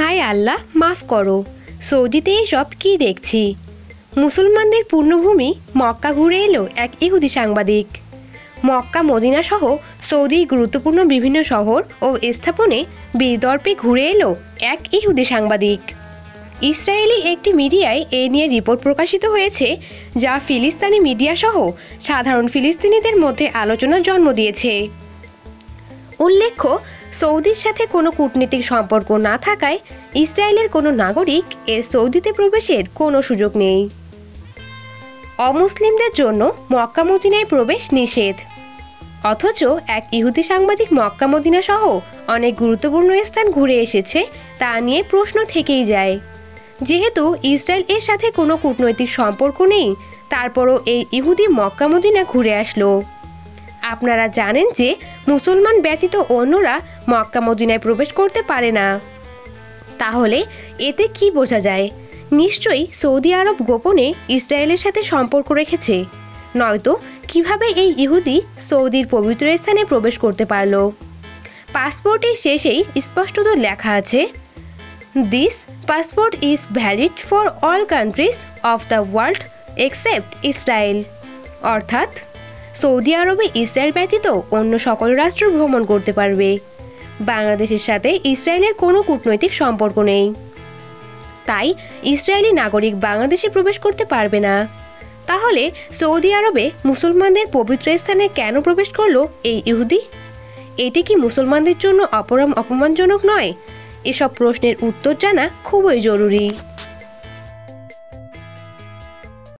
হায় আল্লাহ, মাফ করো। সৌদিতে এসব কি দেখছি? মুসলমানদের পূর্ণভূমি মক্কা ঘুরে এলো এক ইহুদি সাংবাদিক। মক্কা, মদিনা সহ সৌদির গুরুত্বপূর্ণ বিভিন্ন শহর ও স্থাপনে বিদর্পে ঘুরে এলো এক ইহুদি সাংবাদিক। ইসরায়েলি একটি মিডিয়ায় এ নিয়ে রিপোর্ট প্রকাশিত হয়েছে, যা ফিলিস্তানি মিডিয়া সহ সাধারণ ফিলিস্তিনিদের মধ্যে আলোচনার জন্ম দিয়েছে। উল্লেখ্য, সৌদির সাথে কোনো কূটনীতিক সম্পর্ক না থাকায় ইসরায়েলের কোনো নাগরিক এর সৌদিতে প্রবেশের কোনো সুযোগ নেই। অমুসলিমদের জন্য মক্কা মদিনায় প্রবেশ নিষেধ। অথচ এক ইহুদি সাংবাদিক মক্কা মদিনা সহ অনেক গুরুত্বপূর্ণ স্থান ঘুরে এসেছে তা নিয়ে প্রশ্ন থেকেই যায়। যেহেতু ইসরায়েল এর সাথে কোনো কূটনৈতিক সম্পর্ক নেই, তারপরও এই ইহুদি মক্কা মদিনা ঘুরে আসলো। আপনারা জানেন যে মুসলমান ব্যতীত অন্যরা মক্কা মদিনায় প্রবেশ করতে পারে না। তাহলে এতে কি বোঝা যায়? নিশ্চয়ই সৌদি আরব গোপনে ইসরায়েলের সাথে সম্পর্ক রেখেছে। নয়তো কীভাবে এই ইহুদি সৌদির পবিত্র স্থানে প্রবেশ করতে পারল? পাসপোর্টের শেষেই স্পষ্টত লেখা আছে this passport is valid for all countries of the world except Israel অর্থাৎ সৌদি আরবে ইসরায়েল ব্যতীত অন্য সকল রাষ্ট্র ভ্রমণ করতে পারবে। বাংলাদেশের সাথে ইসরায়েলের কোনো কূটনৈতিক সম্পর্ক নেই। তাই ইসরায়েলি নাগরিক বাংলাদেশে প্রবেশ করতে পারবে না। তাহলে সৌদি আরবে মুসলমানদের পবিত্র স্থানে কেন প্রবেশ করল এই ইহুদি? এটি কি মুসলমানদের জন্য অপরম অপমানজনক নয়? এসব প্রশ্নের উত্তর জানা খুবই জরুরি।